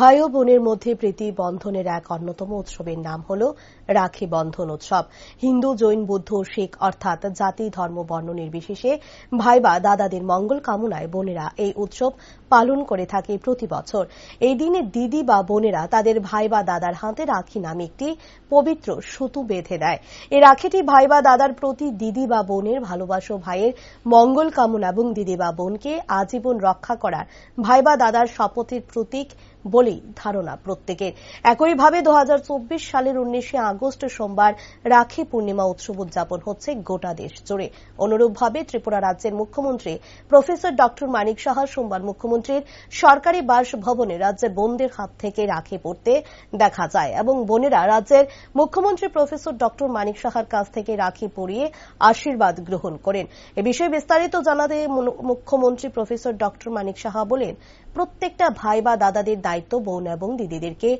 ভাই ও বোনের মধ্যে প্রীতি বন্ধনের এক অন্যতম উৎসবের নাম হল রাখি বন্ধন উৎসব। হিন্দু, জৈন, বুদ্ধ, শিখ অর্থাৎ জাতি, ধর্ম, বর্ণ নির্বিশেষে ভাই বা দাদাদের মঙ্গল কামনায় বোনেরা এই উৎসব পালন করে থাকে প্রতি বছর। এই দিনে দিদি বা বোনেরা তাদের ভাই বা দাদার হাতে রাখি নামে একটি পবিত্র সুতু বেঁধে দেয়। এই রাখিটি ভাই বা দাদার প্রতি দিদি বা বোনের ভালোবাসা ভাইয়ের মঙ্গল কামনা এবং দিদি বা বোনকে আজীবন রক্ষা করার ভাই বা দাদার শপথের প্রতীক বলেই ধারণা প্রত্যেকের। একইভাবে দু হাজার চব্বিশ সালের উনিশে আগস্ট সোমবার রাখি পূর্ণিমা উৎসব উদযাপন হচ্ছে গোটা দেশ জুড়ে। অনুরূপভাবে ত্রিপুরা রাজ্যের মুখ্যমন্ত্রী প্রফেসর ডক্টর মানিক সাহা সোমবার মুখ্যমন্ত্রীর সরকারি বাসভবনে রাজ্যের বোনদের হাত থেকে রাখি পড়তে দেখা যায় এবং বোনেরা রাজ্যের মুখ্যমন্ত্রী প্রফেসর ডক্টর মানিক সাহার কাছ থেকে রাখি পরিয়ে আশীর্বাদ গ্রহণ করেন। এ বিষয়ে বিস্তারিত জানাতে মুখ্যমন্ত্রী প্রফেসর ডক্টর মানিক সাহা বলেন, প্রত্যেকটা ভাই বা দাদাদের দায়িত্ব বোন এবং দিদিদেরকে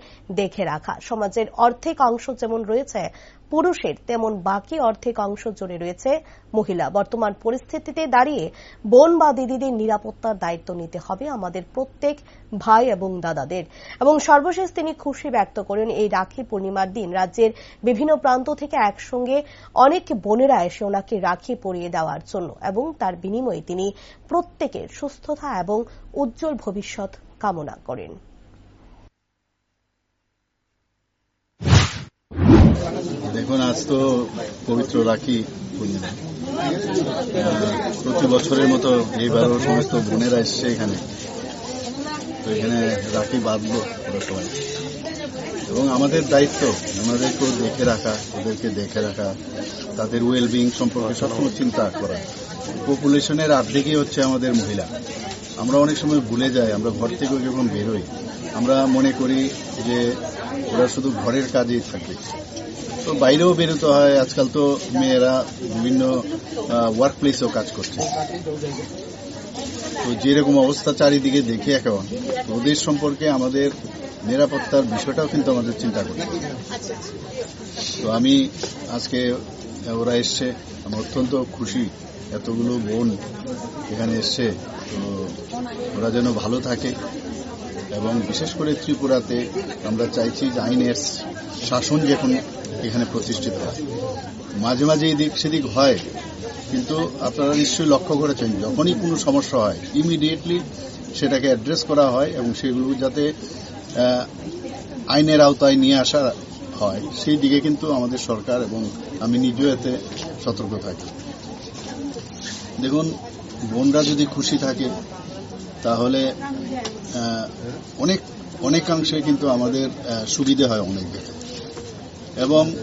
দেখে রাখা। সমাজের অর্ধেক অংশ যেমন রয়েছে পুরুষের, তেমন বাকি অর্ধেক অংশ জুড়ে রয়েছে মহিলা। বর্তমান পরিস্থিতিতে দাঁড়িয়ে বোন বা দিদিদের নিরাপত্তার দায়িত্ব নিতে হবে আমাদের প্রত্যেক ভাই এবং দাদাদের। এবং সর্বশেষ তিনি খুশি ব্যক্ত করেন, এই রাখি পূর্ণিমার দিন রাজ্যের বিভিন্ন প্রান্ত থেকে একসঙ্গে অনেক বোনেরা এসে ওনাকে রাখি পরিয়ে দেওয়ার জন্য এবং তার বিনিময়ে তিনি প্রত্যেকের সুস্থতা এবং উজ্জ্বল ভবিষ্যৎ কামনা করেন। দেখুন আজ তো পবিত্র রাখি পূর্ণিমা। প্রতি বছরের মতো এইবারও সমস্ত বোনেরা এসছে এখানে। তো এখানে রাখি বাঁধবো ওরা সবাই। এবং আমাদের দায়িত্ব ওনাদেরকেও দেখে রাখা, ওদেরকে দেখে রাখা, তাদের ওয়েলবিং সম্পর্কে সবসময় চিন্তা করা। পপুলেশনের অর্ধেকই হচ্ছে আমাদের মহিলা। আমরা অনেক সময় ভুলে যাই, আমরা ঘর থেকে যখন বেরোই, আমরা মনে করি যে ওরা শুধু ঘরের কাজেই থাকবে তো বাইরেও বেরোতে হয়। আজকাল তো মেয়েরা বিভিন্ন ওয়ার্ক প্লেসেও কাজ করছে। তো যেরকম অবস্থা চারিদিকে দেখি এখন, ওদের সম্পর্কে আমাদের নিরাপত্তার বিষয়টাও কিন্তু আমাদের চিন্তা করতে তো আমি আজকে, ওরা এসছে, আমি অত্যন্ত খুশি। এতগুলো বোন এখানে এসছে। তো ওরা যেন ভালো থাকে এবং বিশেষ করে ত্রিপুরাতে আমরা চাইছি যে আইনের শাসন যখন এখানে প্রতিষ্ঠিত হয়। মাঝে মাঝে এদিক সেদিক হয়, কিন্তু আপনারা নিশ্চয়ই লক্ষ্য করেছেন, যখনই কোনো সমস্যা হয় ইমিডিয়েটলি সেটাকে অ্যাড্রেস করা হয় এবং সেগুলো যাতে আইনের আওতায় নিয়ে আসা হয়, সেই দিকে কিন্তু আমাদের সরকার এবং আমি নিজেও এতে সতর্ক থাকি। দেখুন, বোনরা যদি খুশি থাকে, তাহলে অনেক, অনেকাংশে কিন্তু আমাদের সুবিধে হয় অনেক দিকে এবং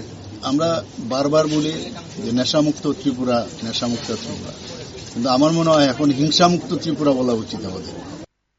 আমরা বারবার বলি যে নেশামুক্ত ত্রিপুরা নেশামুক্ত ত্রিপুরা। কিন্তু আমার মনে হয় এখন হিংসামুক্ত ত্রিপুরা বলা উচিত আমাদের।